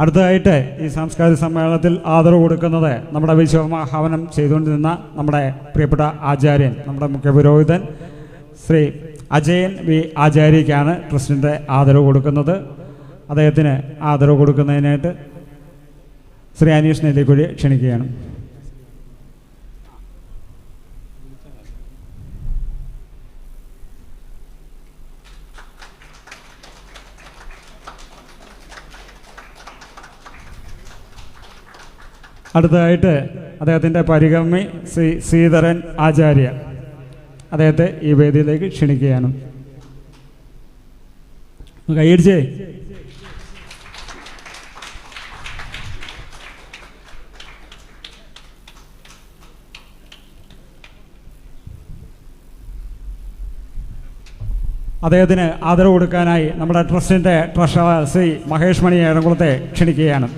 അടുത്തതായിട്ട് ഈ സാംസ്കാരിക സമ്മേളനത്തിൽ ആദരവ് കൊടുക്കുന്നത് നമ്മുടെ വിശ്വമഹാവനം ചെയ്തുകൊണ്ടിരുന്ന നമ്മുടെ പ്രിയപ്പെട്ട ആചാര്യൻ നമ്മുടെ മുഖ്യപുരോഹിതൻ ശ്രീ അജയൻ വി ആചാര്യയ്ക്കാണ് ട്രസ്റ്റിന്റെ ആദരവ് കൊടുക്കുന്നത്. അദ്ദേഹത്തിന് ആദരവ് കൊടുക്കുന്നതിനായിട്ട് ശ്രീ അനീഷ് നെല്ലിക്കുഴി ക്ഷണിക്കുകയാണ്. അടുത്തതായിട്ട് അദ്ദേഹത്തിന്റെ പരിഗമി ശ്രീ ശ്രീധരൻ ആചാര്യ. അദ്ദേഹത്തെ ഈ വേദിയിലേക്ക് ക്ഷണിക്കുകയാണ്. കൈയടിച്ചേ അദ്ദേഹത്തിന് ആദരവ് കൊടുക്കാനായി നമ്മുടെ ട്രസ്റ്റിന്റെ ട്രഷറർ ശ്രീ മഹേഷ് മണി ഏഴംകുളത്തെ ക്ഷണിക്കുകയാണ്.